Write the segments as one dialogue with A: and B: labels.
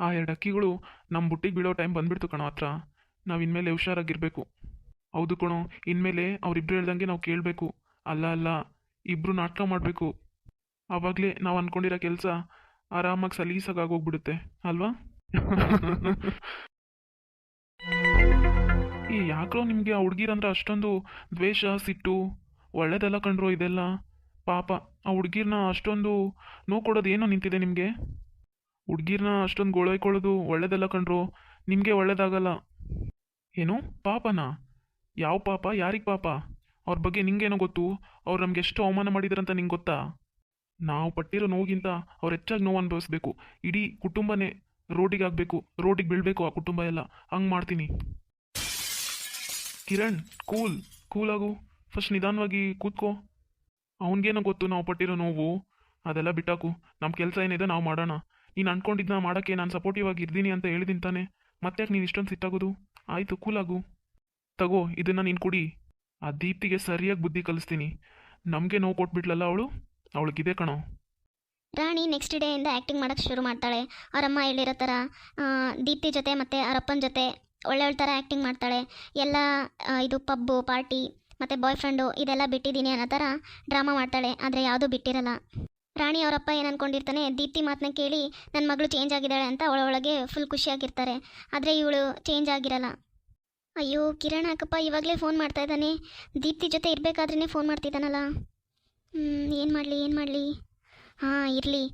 A: ಆ ಎರಡು ಅಕ್ಕಿಗಳು ನಮ್ಮ ಬುಟ್ಟಿಗೆ ಬೀಳೋ ಟೈಮ್ ಬಂದ್ಬಿಡ್ತು ಕಣೋ ಹತ್ರ. ನಾವು ಇನ್ಮೇಲೆ ಹುಷಾರಾಗಿರಬೇಕು. ಹೌದು ಕಣೋ, ಇನ್ಮೇಲೆ ಅವರಿಬ್ರು ಹೇಳ್ದಂಗೆ ನಾವು ಕೇಳಬೇಕು. ಅಲ್ಲ ಅಲ್ಲ ಇಬ್ಬರು ನಾಟಕ ಮಾಡಬೇಕು. ಆವಾಗಲೇ ನಾವು ಅಂದ್ಕೊಂಡಿರೋ ಕೆಲಸ ಆರಾಮಾಗಿ ಸಲೀಸಾಗಿ ಆಗೋಗ್ಬಿಡುತ್ತೆ ಅಲ್ವಾ? ಈ ಯಾಕ್ರೋ ನಿಮಗೆ ಆ ಹುಡುಗಿರಂದ್ರೆ ಅಷ್ಟೊಂದು ದ್ವೇಷ, ಸಿಟ್ಟು, ಒಳ್ಳೇದೆಲ್ಲ ಕಂಡ್ರೋ ಇದೆಲ್ಲ? ಪಾಪ, ಆ ಹುಡುಗಿರನ್ನ ಅಷ್ಟೊಂದು ನೋವು ಕೊಡೋದು ಏನೋ ನಿಂತಿದೆ ನಿಮಗೆ? ಹುಡ್ಗಿರ್ನ ಅಷ್ಟೊಂದು ಗೋಳಾಯ್ಕೊಳ್ಳೋದು ಒಳ್ಳೇದಲ್ಲ ಕಣ್ರು. ನಿಮಗೆ ಒಳ್ಳೇದಾಗಲ್ಲ. ಏನು? ಪಾಪನಾ? ಯಾವ ಪಾಪ? ಯಾರಿಗೆ ಪಾಪ? ಅವ್ರ ಬಗ್ಗೆ ನಿಂಗೇನೋ ಗೊತ್ತು? ಅವ್ರು ನಮ್ಗೆ ಎಷ್ಟು ಅವಮಾನ ಮಾಡಿದ್ರಂತ ನಿಂಗೆ ಗೊತ್ತಾ? ನಾವು ಪಟ್ಟಿರೋ ನೋವಿಗಿಂತ ಅವ್ರು ಹೆಚ್ಚಾಗಿ ನೋವು ಅನುಭವಿಸ್ಬೇಕು. ಇಡೀ ಕುಟುಂಬನೇ ರೋಡಿಗೆ ಆಗಬೇಕು. ರೋಡಿಗೆ ಬೀಳಬೇಕು ಆ ಕುಟುಂಬ ಎಲ್ಲ. ಹಂಗೆ ಮಾಡ್ತೀನಿ. ಕಿರಣ್, ಕೂಲ್. ಕೂಲಾಗು ಫಸ್ಟ್ ನಿಧಾನವಾಗಿ ಕೂತ್ಕೋ. ಅವನಿಗೇನೋ ಗೊತ್ತು ನಾವು ಪಟ್ಟಿರೋ ನೋವು. ಅದೆಲ್ಲ ಬಿಟ್ಟಾಕು. ನಮ್ಮ ಕೆಲಸ ಏನಿದೆ ನಾವು ಮಾಡೋಣ. ನೀನು ಅನ್ಕೊಂಡಿದ್ನ ಮಾಡೋಕ್ಕೆ ನಾನು ಸಪೋರ್ಟಿವ್ ಆಗಿ ಇರ್ತೀನಿ ಅಂತ ಹೇಳಿದಿನ ತಾನೆ. ಮತ್ತೆ ನೀನು ಇಷ್ಟೊಂದು ಸಿಟ್ಟಾಗೋದು? ಆಯಿತು ಕೂಲಾಗು ತಗೋ, ಇದನ್ನು ನೀನು ಕುಡಿ. ಆ ದೀಪ್ತಿಗೆ ಸರಿಯಾಗಿ ಬುದ್ಧಿ ಕಲಿಸ್ತೀನಿ. ನಮಗೆ ನೋವು ಕೊಟ್ಬಿಟ್ಲಲ್ಲ ಅವಳು? ಅವಳಿಗಿದೆ ಕಣೋ.
B: ರಾಣಿ ನೆಕ್ಸ್ಟ್ ಡೇಯಿಂದ ಆ್ಯಕ್ಟಿಂಗ್ ಮಾಡೋಕ್ಕೆ ಶುರು ಮಾಡ್ತಾಳೆ. ಅವರಮ್ಮ ಹೇಳಿರೋ ಥರ ದೀಪ್ತಿ ಜೊತೆ ಮತ್ತು ಅವರಪ್ಪನ ಜೊತೆ ಒಳ್ಳೆ ಒಳ್ಳೆ ಥರ ಆ್ಯಕ್ಟಿಂಗ್ ಮಾಡ್ತಾಳೆ. ಎಲ್ಲ ಇದು ಪಬ್ಬು ಪಾರ್ಟಿ ಮತ್ತು ಬಾಯ್ ಫ್ರೆಂಡು ಇದೆಲ್ಲ ಬಿಟ್ಟಿದ್ದೀನಿ ಅನ್ನೋ ಥರ ಡ್ರಾಮಾ ಮಾಡ್ತಾಳೆ. ಆದರೆ ಯಾವುದೂ ಬಿಟ್ಟಿರಲ್ಲ. ರಾಣಿ ಅವರಪ್ಪ ಏನು ಅನ್ಕೊಂಡಿರ್ತಾನೆ? ದೀಪ್ತಿ ಮಾತನ್ನ ಕೇಳಿ ನನ್ನ ಮಗಳು ಚೇಂಜ್ ಆಗಿದ್ದಾಳೆ ಅಂತ ಒಳಗೆ ಫುಲ್ ಖುಷಿಯಾಗಿರ್ತಾರೆ. ಆದರೆ ಇವಳು ಚೇಂಜ್ ಆಗಿರಲ್ಲ. ಅಯ್ಯೋ, ಕಿರಣ್ ಅಕ್ಕಪ್ಪ, ಇವಾಗಲೇ ಫೋನ್ ಮಾಡ್ತಾ ಇದ್ದಾನೆ. ದೀಪ್ತಿ ಜೊತೆ ಇರಬೇಕಾದ್ರೇ ಫೋನ್ ಮಾಡ್ತಿದ್ದಾನಲ್ಲ. ಏನು ಮಾಡಲಿ ಏನು ಮಾಡಲಿ? ಹಾಂ, ಇರಲಿ.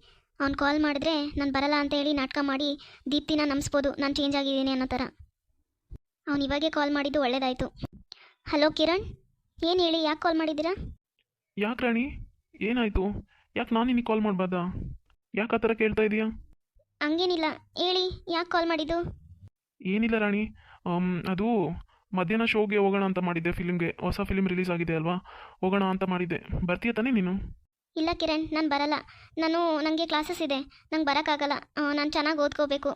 B: ಅವ್ನು ಕಾಲ್ ಮಾಡಿದ್ರೆ ನಾನು ಬರಲ್ಲ ಅಂತ ಹೇಳಿ ನಾಟಕ ಮಾಡಿ ದೀಪ್ತಿನ ನಂಬಿಸ್ಬೋದು. ನಾನು ಚೇಂಜ್ ಆಗಿದ್ದೀನಿ ಅನ್ನೋ ಥರ. ಅವ್ನು ಇವಾಗೆ ಕಾಲ್ ಮಾಡಿದ್ದು ಒಳ್ಳೇದಾಯಿತು. ಹಲೋ ಕಿರಣ್, ಏನು ಹೇಳಿ, ಯಾಕೆ ಕಾಲ್ ಮಾಡಿದ್ದೀರಾ?
A: ಯಾಕೆ ರಾಣಿ? ಏನಾಯಿತು? ಯಾಕೆ ನಾನು ನಿನಗೆ ಕಾಲ್ ಮಾಡಬಾರ್ದಾ? ಯಾಕೆ ಆ ಥರ ಕೇಳ್ತಾ ಇದೀಯಾ?
B: ಹಂಗೇನಿಲ್ಲ. ಹೇಳಿ ಯಾಕೆ ಕಾಲ್ ಮಾಡಿದ್ದು?
A: ಏನಿಲ್ಲ ರಾಣಿ. ಅದು ಮಧ್ಯಾಹ್ನ ಶೋಗೆ ಹೋಗೋಣ ಅಂತ ಮಾಡಿದ್ದೆ ಫಿಲ್ಮ್ಗೆ. ಹೊಸ ಫಿಲ್ಮ್ ರಿಲೀಸ್ ಆಗಿದೆ ಅಲ್ವಾ? ಹೋಗೋಣ ಅಂತ ಮಾಡಿದ್ದೆ. ಬರ್ತೀಯ ತಾನೇ ನೀನು?
B: ಇಲ್ಲ ಕಿರಣ್ ನಾನು ಬರಲ್ಲ. ನಾನು ನನಗೆ ಕ್ಲಾಸಸ್ ಇದೆ. ನಂಗೆ ಬರೋಕ್ಕಾಗಲ್ಲ. ನಾನು ಚೆನ್ನಾಗಿ ಓದ್ಕೋಬೇಕು.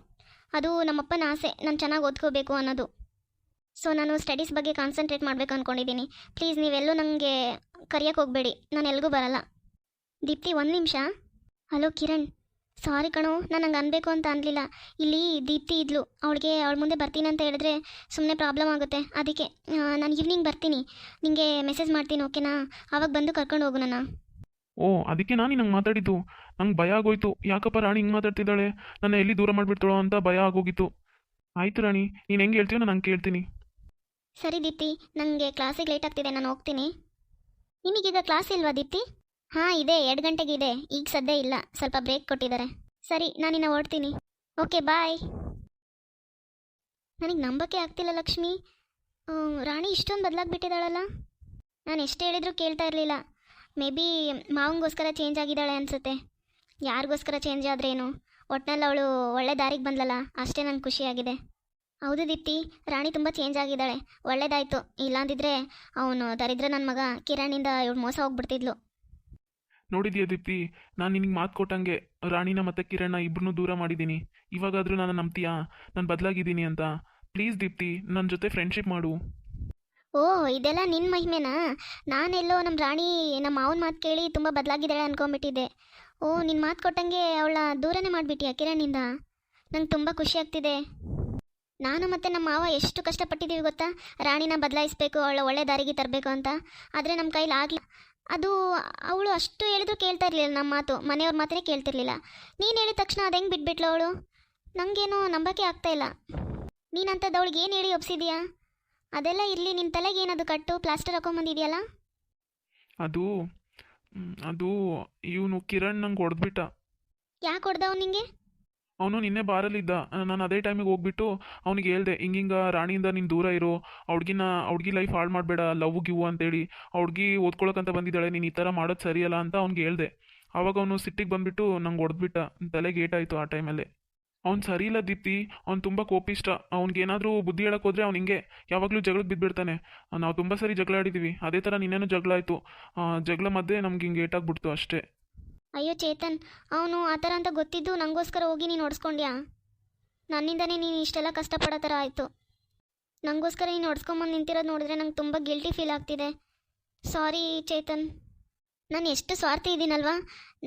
B: ಅದು ನಮ್ಮಪ್ಪನ ಆಸೆ. ನಾನು ಚೆನ್ನಾಗಿ ಓದ್ಕೋಬೇಕು ಅನ್ನೋದು. ಸೊ ನಾನು ಸ್ಟಡೀಸ್ ಬಗ್ಗೆ ಕಾನ್ಸಂಟ್ರೇಟ್ ಮಾಡ್ಬೇಕು ಅಂದ್ಕೊಂಡಿದ್ದೀನಿ ಪ್ಲೀಸ್ ನೀವೆಲ್ಲೂ ನನಗೆ ಕರಿಯಕ್ಕೆ ಹೋಗಬೇಡಿ. ನಾನು ಎಲ್ಲಿಗೂ ಬರಲ್ಲ. ದೀಪ್ತಿ ಒಂದು ನಿಮಿಷ. ಹಲೋ ಕಿರಣ್. ಸಾರಿ ಕಣೋ ನಾನು ಹಂಗೆ ಅನ್ಬೇಕು ಅಂತ ಅನ್ಲಿಲ್ಲ. ಇಲ್ಲಿ ದೀಪ್ತಿ ಇದ್ಲು. ಅವಳಿಗೆ ಅವಳ ಮುಂದೆ ಬರ್ತೀನಿ ಅಂತ ಹೇಳಿದ್ರೆ ಸುಮ್ಮನೆ ಪ್ರಾಬ್ಲಮ್ ಆಗುತ್ತೆ. ಅದಕ್ಕೆ ನಾನು ಈವ್ನಿಂಗ್ ಬರ್ತೀನಿ. ನಿಮಗೆ ಮೆಸೇಜ್ ಮಾಡ್ತೀನಿ ಓಕೆನಾ? ಆವಾಗ ಬಂದು ಕರ್ಕೊಂಡು ಹೋಗು ನನ್ನ.
A: ಓ ಅದಕ್ಕೆ ನಾನು ನಂಗೆ ಮಾತಾಡಿದ್ದು? ನಂಗೆ ಭಯ ಆಗೋಯ್ತು. ಯಾಕಪ್ಪ ರಾಣಿ ಹಿಂಗೆ ಮಾತಾಡ್ತಿದ್ದಾಳೆ? ನನ್ನ ಎಲ್ಲಿ ದೂರ ಮಾಡಿಬಿಡ್ತಾಳೋ ಅಂತ ಭಯ ಆಗೋಗಿತ್ತು. ಆಯಿತು ರಾಣಿ ನೀನು ಹೆಂಗೆ ಹೇಳ್ತೀಯೋ ನಾನು ಹಂಗೆ ಕೇಳ್ತೀನಿ.
B: ಸರಿ ದೀಪ್ತಿ ನನಗೆ ಕ್ಲಾಸಿಗೆ ಲೇಟ್ ಆಗ್ತಿದೆ ನಾನು ಹೋಗ್ತೀನಿ. ನಿಮಗೀಗ ಕ್ಲಾಸ್ ಇಲ್ವಾ ದೀಪ್ತಿ? ಹಾಂ, ಇದೆ. ಎರಡು ಗಂಟೆಗೆ ಇದೆ. ಈಗ ಸದ್ಯ ಇಲ್ಲ. ಸ್ವಲ್ಪ ಬ್ರೇಕ್ ಕೊಟ್ಟಿದ್ದಾರೆ. ಸರಿ ನಾನಿನ್ನ ಓಡ್ತೀನಿ. ಓಕೆ ಬಾಯ್ ನನಗೆ ನಂಬಕ್ಕೆ ಆಗ್ತಿಲ್ಲ ಲಕ್ಷ್ಮಿ. ರಾಣಿ ಇಷ್ಟೊಂದು ಬದಲಾಗ್ಬಿಟ್ಟಿದ್ದಾಳಲ್ಲ ನಾನು ಎಷ್ಟು ಹೇಳಿದರೂ ಕೇಳ್ತಾ ಇರಲಿಲ್ಲ. ಮೇ ಬಿ ಮಾವಂಗೋಸ್ಕರ ಚೇಂಜ್ ಆಗಿದ್ದಾಳೆ ಅನಿಸುತ್ತೆ. ಯಾರಿಗೋಸ್ಕರ ಚೇಂಜ್ ಆದ್ರೇನು? ಒಟ್ನಲ್ಲಿ ಅವಳು ಒಳ್ಳೆ ದಾರಿಗೆ ಬಂದಲ್ಲ ಅಷ್ಟೇ ನಂಗೆ ಖುಷಿಯಾಗಿದೆ. ಹೌದು ದೀಪ್ತಿ, ರಾಣಿ ತುಂಬ ಚೇಂಜ್ ಆಗಿದ್ದಾಳೆ. ಒಳ್ಳೇದಾಯಿತು. ಇಲ್ಲಾಂದಿದ್ರೆ ಅವನು ದರಿದ್ರ ನನ್ನ ಮಗ ಕಿರಣಿಂದ ಇವಳು ಮೋಸ ಹೋಗ್ಬಿಡ್ತಿದ್ಲು.
A: ನೋಡಿದ್ಯಾ ದೀಪ್ತಿ? ನಾನು ನಿನಗೆ ಮಾತು ಕೊಟ್ಟಂಗೆ ರಾಣಿನ ಮತ್ತು ಕಿರಣ್ಣ ಇಬ್ಬರನ್ನೂ ದೂರ ಮಾಡಿದ್ದೀನಿ ಇವಾಗಾದರೂ ನಾನು ನಂಬ್ತೀಯಾ? ನಾನು ಬದಲಾಗಿದ್ದೀನಿ ಅಂತ. ಪ್ಲೀಸ್ ದೀಪ್ತಿ ನನ್ನ ಜೊತೆ ಫ್ರೆಂಡ್ಶಿಪ್ ಮಾಡು.
B: ಓ, ಇದೆಲ್ಲ ನಿನ್ನ ಮಹಿಮೆನಾ? ನಾನೆಲ್ಲೋ ನಮ್ಮ ರಾಣಿ, ನಮ್ಮ ಮಾವನ ಮಾತು ಕೇಳಿ ತುಂಬ ಬದಲಾಗಿದ್ದಾಳೆ ಅನ್ಕೊಂಬಿಟ್ಟಿದ್ದೆ ಓ ನಿನ್ನ ಮಾತು ಕೊಟ್ಟಂಗೆ ಅವಳ ದೂರನೇ ಮಾಡಿಬಿಟ್ಟಿಯಾ ಕಿರಣಿಂದ ನಂಗೆ ತುಂಬ ಖುಷಿ ಆಗ್ತಿದೆ. ನಾನು ಮತ್ತು ನಮ್ಮ ಮಾವ ಎಷ್ಟು ಕಷ್ಟಪಟ್ಟಿದ್ದೀವಿ ಗೊತ್ತಾ? ರಾಣಿನ ಬದಲಾಯಿಸಬೇಕು, ಅವಳ ಒಳ್ಳೆ ದಾರಿಗೆ ತರಬೇಕು ಅಂತ. ಆದರೆ ನಮ್ಮ ಕೈಲಿ ಆಗಲಿ ಅದು ಅವಳು ಅಷ್ಟು ಹೇಳಿದ್ರು ಕೇಳ್ತಾ ಇರಲಿಲ್ಲ ನಮ್ಮ ಮಾತು ಮನೆಯವ್ರ ಮಾತೇ ಕೇಳ್ತಿರ್ಲಿಲ್ಲ ನೀನು ಹೇಳಿದ ತಕ್ಷಣ ಅದು ಹೆಂಗೆ ಬಿಟ್ಬಿಟ್ಲು ಅವಳು? ನನಗೇನೋ ನಂಬಕ್ಕೆ ಆಗ್ತಾ ಇಲ್ಲ. ನೀನಂಥದ್ದು ಅವಳಿಗೆ ಏನು ಹೇಳಿ ಒಪ್ಸಿದ್ಯಾ? ಅದೆಲ್ಲ ಇರಲಿ ನಿನ್ನ ತಲೆಗೆ ಏನದು ಕಟ್ಟು? ಪ್ಲಾಸ್ಟರ್ ಹಾಕೊಂಬಂದಿದೆಯಲ್ಲ
A: ಅದು ಅದು ಇವನು ಕಿರಣ್ ನಂಗೆ ಹೊಡೆದ್ಬಿಟ್ಟ.
B: ಯಾಕೆ ಹೊಡೆದವ್ ನಿಂಗೆ?
A: ಅವನು ನಿನ್ನೆ ಬಾರಲ್ಲಿದ್ದ. ನಾನು ಅದೇ ಟೈಮಿಗೆ ಹೋಗ್ಬಿಟ್ಟು ಅವ್ನಿಗೆ ಹೇಳ್ದೆ, ಹಿಂಗಿಂಗ ರಾಣಿಯಿಂದ ನೀನು ದೂರ ಇರೋ. ಹುಡ್ಗಿನ ಹುಡ್ಗಿ ಲೈಫ್ ಹಾಳು ಮಾಡಬೇಡ ಲವ್ ಗಿವ್ ಅಂತೇಳಿ. ಹುಡ್ಗಿ ಓದ್ಕೊಳಕ್ಕಂತ ಬಂದಿದ್ದಾಳೆ, ನೀನು ಈ ಥರ ಮಾಡೋದು ಸರಿಯಲ್ಲ ಅಂತ ಅವ್ನಿಗೆ ಹೇಳ್ದೆ. ಆವಾಗ ಅವನು ಸಿಟ್ಟಿಗೆ ಬಂದ್ಬಿಟ್ಟು ನಂಗೆ ಹೊಡೆದ್ಬಿಟ್ಟ ತಲೆಗೆ ಏಟಾಯಿತು ಆ ಟೈಮಲ್ಲಿ ಅವ್ನು ಸರಿ ಇಲ್ಲ ದೀಪ್ತಿ. ಅವ್ನು ತುಂಬ ಕೋಪಿಷ್ಟ. ಅವ್ನಿಗೆ ಏನಾದರೂ ಬುದ್ಧಿ ಹೇಳಕ್ಕೆ ಹೋದ್ರೆ ಅವ್ನು ಹಿಂಗೆ ಯಾವಾಗಲೂ ಜಗಳಕ್ಕೆ ಬಿದ್ದುಬಿಡ್ತಾನೆ. ನಾವು ತುಂಬ ಸರಿ ಜಗಳ ಆಡಿದ್ದೀವಿ ಅದೇ ಥರ ನಿನ್ನೇನು ಜಗಳ ಆಯಿತು. ಜಗಳ ಮಧ್ಯೆ ನಮ್ಗೆ ಹಿಂಗೆ ಏಟಾಗ್ಬಿಡ್ತು ಅಷ್ಟೇ.
B: ಅಯ್ಯೋ ಚೇತನ್, ಅವನು ಆ ಥರ ಅಂತ ಗೊತ್ತಿದ್ದು ನನಗೋಸ್ಕರ ಹೋಗಿ ನೀನು ಹೊಡ್ಸ್ಕೊಂಡ್ಯಾ ನನ್ನಿಂದನೇ ನೀನು ಇಷ್ಟೆಲ್ಲ ಕಷ್ಟಪಡೋ ಥರ ಆಯಿತು. ನನಗೋಸ್ಕರ ನೀನು ಹೊಡ್ಸ್ಕೊಂಬಂದು ನಿಂತಿರೋದು ನೋಡಿದ್ರೆ ನಂಗೆ ತುಂಬ ಗಿಲ್ಟಿ ಫೀಲ್ ಆಗ್ತಿದೆ. ಸಾರಿ ಚೇತನ್. ನಾನು ಎಷ್ಟು ಸ್ವಾರ್ಥಿ ಇದ್ದೀನಲ್ವಾ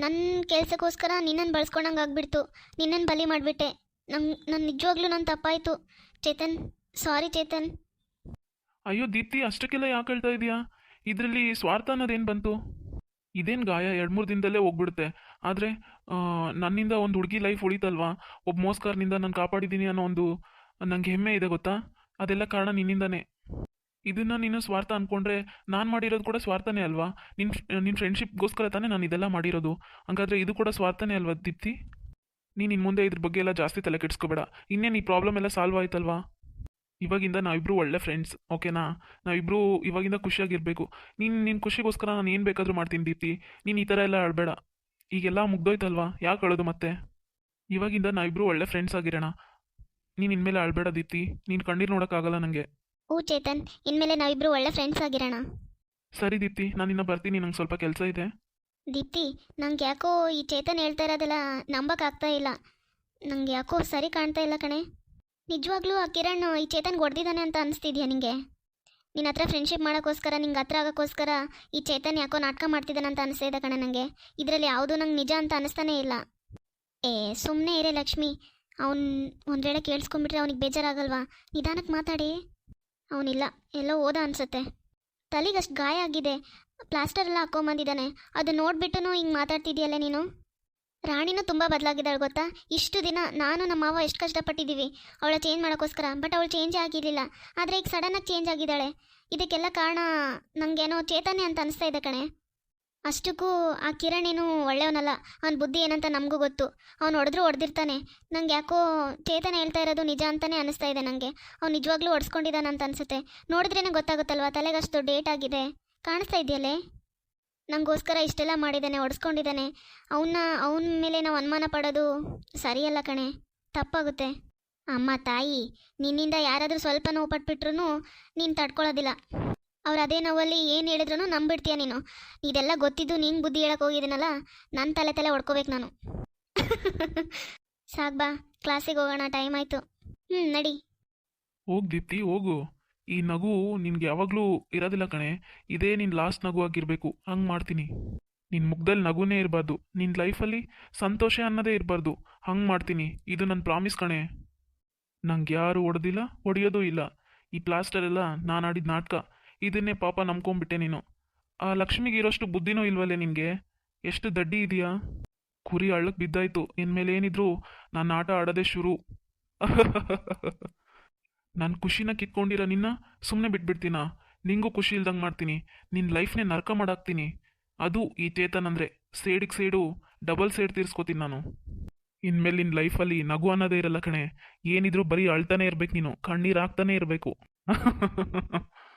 B: ನನ್ನ ಕೆಲಸಕ್ಕೋಸ್ಕರ ನಿನ್ನನ್ನು ಬಳಸ್ಕೊಂಡಂಗೆ ಆಗ್ಬಿಡ್ತು. ನಿನ್ನನ್ನು ಬಲಿ ಮಾಡಿಬಿಟ್ಟೆ. ನಂಗೆ ನನ್ನ ನಿಜವಾಗ್ಲೂ ನನ್ನ ತಪ್ಪಾಯಿತು. ಚೇತನ್ ಸಾರಿ ಚೇತನ್.
A: ಅಯ್ಯೋ ದೀಪ್ತಿ, ಅಷ್ಟಕ್ಕೆಲ್ಲ ಯಾಕೆ ಹೇಳ್ತಾ ಇದೀಯಾ? ಇದರಲ್ಲಿ ಸ್ವಾರ್ಥ ಅನ್ನೋದೇನು ಬಂತು? ಇದೇನು ಗಾಯ? ಎರಡು ಮೂರು ದಿನದಲ್ಲೇ ಹೋಗ್ಬಿಡುತ್ತೆ. ಆದರೆ ನನ್ನಿಂದ ಒಂದು ಹುಡುಗಿ ಲೈಫ್ ಉಳಿತಲ್ವಾ? ಒಬ್ಬ ಮೋಸ್ಕಾರ್ನಿಂದ ನಾನು ಕಾಪಾಡಿದ್ದೀನಿ ಅನ್ನೋ ಒಂದು ನನಗೆ ಹೆಮ್ಮೆ ಇದೆ ಗೊತ್ತಾ? ಅದೆಲ್ಲ ಕಾರಣ ನಿನ್ನಿಂದನೇ. ಇದನ್ನು ನೀನು ಸ್ವಾರ್ಥ ಅಂದ್ಕೊಂಡ್ರೆ ನಾನು ಮಾಡಿರೋದು ಕೂಡ ಸ್ವಾರ್ಥನೇ ಅಲ್ವಾ? ನಿನ್ನ ನಿನ್ನ ಫ್ರೆಂಡ್ಶಿಪ್ಗೋಸ್ಕರ ತಾನೇ ನಾನು ಇದೆಲ್ಲ ಮಾಡಿರೋದು. ಹಾಗಾದರೆ ಇದು ಕೂಡ ಸ್ವಾರ್ಥನೇ ಅಲ್ವಾ, ದೀಪ್ತಿ? ನೀನು ಇನ್ನು ಮುಂದೆ ಇದ್ರ ಬಗ್ಗೆ ಎಲ್ಲ ಜಾಸ್ತಿ ತಲೆ ಕೆಡಿಸ್ಕೋಬೇಡ. ಇನ್ನೇನು ಈ ಪ್ರಾಬ್ಲಮ್ ಎಲ್ಲ ಸಾಲ್ವ್ ಆಯ್ತಲ್ವಾ? ಇವಾಗಿಂದ ನಾವಿಬ್ರು ಒಳ್ಳೆ ಫ್ರೆಂಡ್ಸ್ ಓಕೆನಾ ನಾವಿಬ್ರು ಇವಾಗಿಂದ ಖುಷಿಯಾಗಿರ್ಬೇಕು. ನೀನು ನಿನ್ನ ಖುಷಿಗೋಸ್ಕರ ನಾನು ಏನು ಬೇಕಾದರೂ ಮಾಡ್ತೀನಿ ದೀಪ್ತಿ. ನೀನು ಈ ಥರ ಎಲ್ಲ ಆಡಬೇಡ. ಈಗೆಲ್ಲ ಮುಗ್ದೋಯ್ತಲ್ವಾ? ಯಾಕೆ ಅಳೋದು ಮತ್ತೆ? ಇವಾಗಿಂದ ನಾವಿಬ್ರು ಒಳ್ಳೆ ಫ್ರೆಂಡ್ಸ್ ಆಗಿರೋಣ. ನೀನು ಇನ್ಮೇಲೆ ಆಳ್ಬೇಡ ದೀಪ್ತಿ. ನೀನು ಕಣ್ಣೀರು ನೋಡೋಕ್ಕಾಗಲ್ಲ ನನಗೆ
B: ಓ ಚೇತನ್ ಇನ್ಮೇಲೆ ನಾವಿಬ್ರು ಒಳ್ಳೆ ಫ್ರೆಂಡ್ಸ್ ಆಗಿರೋಣ.
A: ಸರಿ ದೀಪ್ತಿ ನಾನು ಇನ್ನ ಬರ್ತೀನಿ ನಂಗೆ ಸ್ವಲ್ಪ ಕೆಲಸ ಇದೆ.
B: ದೀಪ್ತಿ ನಂಗೆ ಯಾಕೋ ಈ ಚೇತನ್ ಹೇಳ್ತಾ ಇರೋದೆಲ್ಲ ನಂಬಕ್ಕಾಗ್ತಾ ಇಲ್ಲ. ನಂಗೆ ಯಾಕೋ ಸರಿ ಕಾಣ್ತಾ ಇಲ್ಲ ಕಣೆ. ನಿಜವಾಗ್ಲೂ ಆ ಕಿರಣ್ ಈ ಚೇತನ್ ಹೊಡೆದಿದ್ದಾನೆ ಅಂತ ಅನಿಸ್ತಿದ್ಯಾ ನಿಂಗೆ? ನಿನ್ನ ಹತ್ರ ಫ್ರೆಂಡ್ಶಿಪ್ ಮಾಡೋಕ್ಕೋಸ್ಕರ, ನಿಂಗೆ ಹತ್ರ ಆಗೋಕ್ಕೋಸ್ಕರ ಈ ಚೇತನ್ ಯಾಕೋ ನಾಟಕ ಮಾಡ್ತಿದ್ದಾನೆ ಅಂತ ಅನಿಸ್ತಾ ಕಣ ಕಣೆ ನನಗೆ ಇದರಲ್ಲಿ ಯಾವುದೂ ನಂಗೆ ನಿಜ ಅಂತ ಅನಿಸ್ತಾನೇ ಇಲ್ಲ. ಏ ಸುಮ್ಮನೆ ಇರೇ ಲಕ್ಷ್ಮಿ. ಅವ್ನು ಒಂದು ವೇಳೆ ಕೇಳಿಸ್ಕೊಂಡ್ಬಿಟ್ರೆ ಅವ್ನಿಗೆ ಬೇಜಾರಾಗಲ್ವಾ? ನಿಧಾನಕ್ಕೆ ಮಾತಾಡಿ. ಅವನಿಲ್ಲ, ಎಲ್ಲೋ ಓದ ಅನ್ಸುತ್ತೆ. ತಲೆಗಷ್ಟು ಗಾಯ ಆಗಿದೆ. ಪ್ಲಾಸ್ಟರ್ ಎಲ್ಲ ಹಾಕೊಂಬಂದಿದ್ದಾನೆ. ಅದು ನೋಡ್ಬಿಟ್ಟು ಹಿಂಗೆ ಮಾತಾಡ್ತಿದ್ಯಲ್ಲ ನೀನು? ರಾಣಿನೂ ತುಂಬ ಬದಲಾಗಿದ್ದಾಳೆ ಗೊತ್ತಾ? ಇಷ್ಟು ದಿನ ನಾನು ನಮ್ಮ ಮಾವ ಎಷ್ಟು ಕಷ್ಟಪಟ್ಟಿದ್ದೀವಿ. ಅವಳ ಚೇಂಜ್ ಮಾಡೋಕ್ಕೋಸ್ಕರ ಬಟ್ ಅವಳು ಚೇಂಜ್ ಆಗಿರಲಿಲ್ಲ. ಆದರೆ ಈಗ ಸಡನ್ನಾಗಿ ಚೇಂಜ್ ಆಗಿದ್ದಾಳೆ. ಇದಕ್ಕೆಲ್ಲ ಕಾರಣ ನನಗೇನೋ ಚೇತನೆ ಅಂತ ಅನಿಸ್ತಾ ಇದೆ ಕಣೆ. ಅಷ್ಟಕ್ಕೂ ಆ ಕಿರಣ್ ಏನು ಒಳ್ಳೆಯವನಲ್ಲ. ಅವನ ಬುದ್ಧಿ ಏನಂತ ನಮಗೂ ಗೊತ್ತು. ಅವ್ನು ಹೊಡೆದ್ರೂ ಹೊಡೆದಿರ್ತಾನೆ. ನಂಗೆ ಯಾಕೋ ಚೇತನ ಹೇಳ್ತಾ ಇರೋದು ನಿಜ ಅಂತಲೇ ಅನಿಸ್ತಾ ಇದೆ ನನಗೆ ಅವ್ನು ನಿಜವಾಗ್ಲೂ ಹೊಡ್ಸ್ಕೊಂಡಿದ್ದಾನೆ ಅಂತ ಅನಿಸುತ್ತೆ. ನೋಡಿದ್ರೇ ಗೊತ್ತಾಗುತ್ತಲ್ವಾ ತಲೆಗಷ್ಟು ಡೇಟ್ ಆಗಿದೆ? ಕಾಣಿಸ್ತಾ ಇದೆಯಲ್ಲೇ? ನನಗೋಸ್ಕರ ಇಷ್ಟೆಲ್ಲ ಮಾಡಿದ್ದಾನೆ ಹೊಡೆಸ್ಕೊಂಡಿದ್ದಾನೆ ಅವನ್ನ ಅವನ ಮೇಲೆ ನಾವು ಅನುಮಾನ ಪಡೋದು ಸರಿಯಲ್ಲ ಕಣೆ, ತಪ್ಪಾಗುತ್ತೆ. ಅಮ್ಮ, ತಾಯಿ, ನಿನ್ನಿಂದ ಯಾರಾದರೂ ಸ್ವಲ್ಪ ನೋವು ಪಟ್ಬಿಟ್ರು ನೀನು ತಡ್ಕೊಳ್ಳೋದಿಲ್ಲ ಅವ್ರು ಅದೇ ನೋವಲ್ಲಿ ಏನು ಹೇಳಿದ್ರು ನಂಬಿಡ್ತೀಯ ನೀನು. ಇದೆಲ್ಲ ಗೊತ್ತಿದ್ದು ನೀನು ಬುದ್ಧಿ ಹೇಳಕ್ಕೆ ಹೋಗಿದ್ದೀನಲ್ಲ ನನ್ನ ತಲೆ ತಲೆ ಹೊಡ್ಕೋಬೇಕು ನಾನು. ಸಾಕ್ ಬಾ, ಕ್ಲಾಸಿಗೆ ಹೋಗೋಣ, ಟೈಮ್ ಆಯಿತು. ಹ್ಞೂ ನಡಿ.
A: ಹೋಗಿ ದೀಪ್ತಿ, ಹೋಗು. ಈ ನಗು ನಿನ್ಗೆ ಯಾವಾಗಲೂ ಇರೋದಿಲ್ಲ ಕಣೆ. ಇದೇ ನಿನ್ನ ಲಾಸ್ಟ್ ನಗು ಆಗಿರಬೇಕು. ಹಂಗೆ ಮಾಡ್ತೀನಿ. ನಿನ್ನ ಮುಖದಲ್ಲಿ ನಗುನೇ ಇರಬಾರ್ದು. ನಿನ್ನ ಲೈಫಲ್ಲಿ ಸಂತೋಷ ಅನ್ನೋದೇ ಇರಬಾರ್ದು. ಹಂಗೆ ಮಾಡ್ತೀನಿ. ಇದು ನನ್ನ ಪ್ರಾಮಿಸ್ ಕಣೆ. ನಂಗೆ ಯಾರು ಹೊಡೆದಿಲ್ಲ, ಹೊಡೆಯೋದೂ ಇಲ್ಲ. ಈ ಪ್ಲಾಸ್ಟರ್ ಎಲ್ಲ ನಾನು ಆಡಿದ ನಾಟಕ. ಇದನ್ನೇ ಪಾಪ ನಂಬ್ಕೊಂಬಿಟ್ಟೆ ನೀನು. ಆ ಲಕ್ಷ್ಮಿಗೆ ಇರೋಷ್ಟು ಬುದ್ಧಿನೂ ಇಲ್ವಲ್ಲೇ ನಿನಗೆ? ಎಷ್ಟು ದಡ್ಡಿ ಇದೆಯಾ? ಕುರಿ ಹಳ್ಳಕ್ಕೆ ಬಿದ್ದಾಯ್ತು. ಇನ್ಮೇಲೆ ಏನಿದ್ರು ನಾನು ಆಟ ಆಡೋದೇ ಶುರು. ನನ್ನ ಖುಷಿನ ಕಿತ್ಕೊಂಡಿರೋ ನಿನ್ನ ಸುಮ್ಮನೆ ಬಿಟ್ಬಿಡ್ತೀನಾ? ನಿಂಗೂ ಖುಷಿ ಇಲ್ದಂಗೆ ಮಾಡ್ತೀನಿ. ನಿನ್ನ ಲೈಫ್ನೇ ನರ್ಕ ಮಾಡಾಕ್ತೀನಿ. ಅದು ಈ ಚೇತನ್ ಅಂದರೆ ಸೇಡಿಗೆ ಸೇಡು, ಡಬಲ್ ಸೇಡ್ ತೀರಿಸ್ಕೋತೀನಿ ನಾನು. ಇನ್ಮೇಲೆ ನಿನ್ನ ಲೈಫಲ್ಲಿ ನಗು ಅನ್ನೋದೇ ಇರಲ್ಲ ಕಣೆ. ಏನಿದ್ರು ಬರೀ ಅಳ್ತಾನೆ ಇರ್ಬೇಕು ನೀನು. ಕಣ್ಣೀರು ಹಾಕ್ತಾನೆ ಇರಬೇಕು.